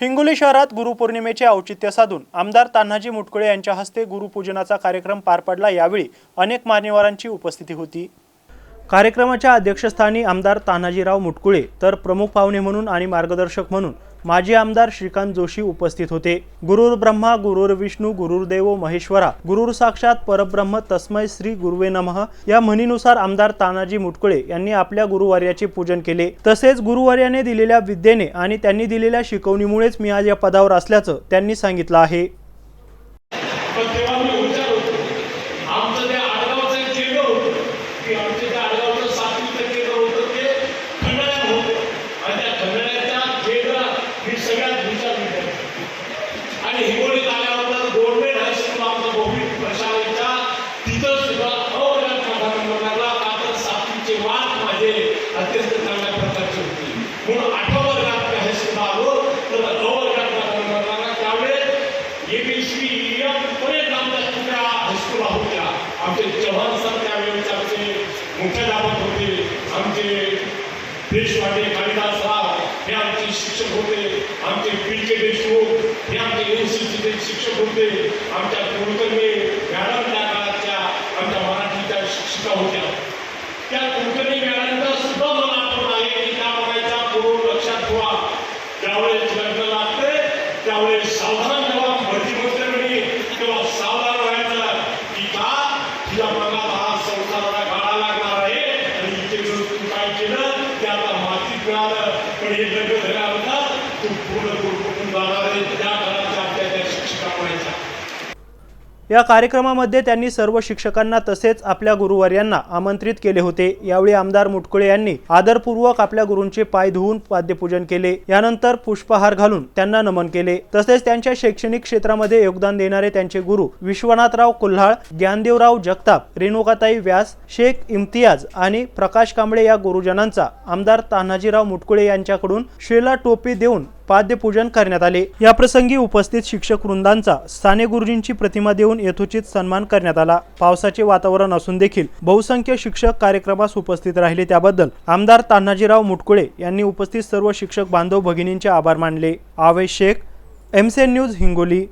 हिंगोली शहरात गुरुपौर्णिमेचे औचित्य साधून आमदार तान्हाजी मुटकुळे यांच्या हस्ते गुरुपूजनाचा कार्यक्रम पार पडला. यावेळी अनेक मान्यवरांची उपस्थिती होती. कार्यक्रमाच्या अध्यक्षस्थानी आमदार तान्हाजीराव मुटकुळे तर प्रमुख पाहुणे म्हणून आणि मार्गदर्शक म्हणून माजी आमदार श्रीकांत जोशी उपस्थित होते. गुरुर ब्रह्मा गुरुर विष्णू गुरुर्देव महेश्वरा गुरुर साक्षात परब्रह्म तस्मै श्री गुरुवे नमः या म्हणीनुसार आमदार तानाजी मुटकुळे यांनी आपल्या गुरुवार्याचे पूजन केले. तसेच गुरुवार्याने दिलेल्या विद्येने आणि त्यांनी दिलेल्या शिकवणीमुळेच मी आज या पदावर असल्याचं त्यांनी सांगितलं आहे. त्यावेळेस आमच्या होत्या आमचे चव्हाण सर त्यावेळेस आमचे मुख्याध्यापक होते. आमचे देशवाटे कालिदास राव हे आमचे शिक्षक होते. आमचे पी देशमुख हे आमचे एन सी सीचे शिक्षक होते. आमच्या कुलकर्णी मॅडम त्या काळाच्या आमच्या मराठीच्या शिक्षिका होत्या. त्या कुलकर्णी मॅडमचा सुद्धा मला आठवण आहे की त्या बघायचा पूर्व लक्षात ठेवा. त्यावेळेस लग्न लागते त्यावेळेस सावधान जेव्हा भरती होते म्हणे तेव्हा सावधान व्हायचं की का तुझ्या मनात हा संसाराला गाळा लागणार आहे आणि इथे जर तू काय केलं ते आता मातीत मिळालं. पण हे लग्न झाल्यानंतर तू पूर्ण कुटुंब जाणार आहे त्या घराच्या आपल्या त्या शिक्षिका म्हणायच्या या कार्यक्रमामध्ये त्यांनी सर्व शिक्षकांना तसेच आपल्या गुरुवर्यांना आमंत्रित केले होते. यावेळी आमदार मुटकुळे यांनी आदरपूर्वक आपल्या गुरूंचे पाय धुवून पाद्यपूजन केले. यानंतर पुष्पहार घालून त्यांना नमन केले. तसेच त्यांच्या शैक्षणिक क्षेत्रामध्ये योगदान देणारे त्यांचे गुरु विश्वनाथराव कुल्हाळ ज्ञानदेवराव जगताप रेणुकाताई व्यास शेख इम्तियाज आणि प्रकाश कांबळे या गुरुजनांचा आमदार तान्हाजीराव मुटकुळे यांच्याकडून शेला टोपी देऊन पाद्यपूजन करण्यात आले. या प्रसंगी उपस्थित शिक्षक वृंदांचा साने गुरुजींची प्रतिमा देऊन यथोचित सन्मान करण्यात आला. पावसाचे वातावरण असून देखील बहुसंख्य शिक्षक कार्यक्रमास उपस्थित राहिले त्याबद्दल आमदार तान्हाजीराव मुटकुळे यांनी उपस्थित सर्व शिक्षक बांधव भगिनींचे आभार मानले. Avesh Shaikh MCN news Hingoli.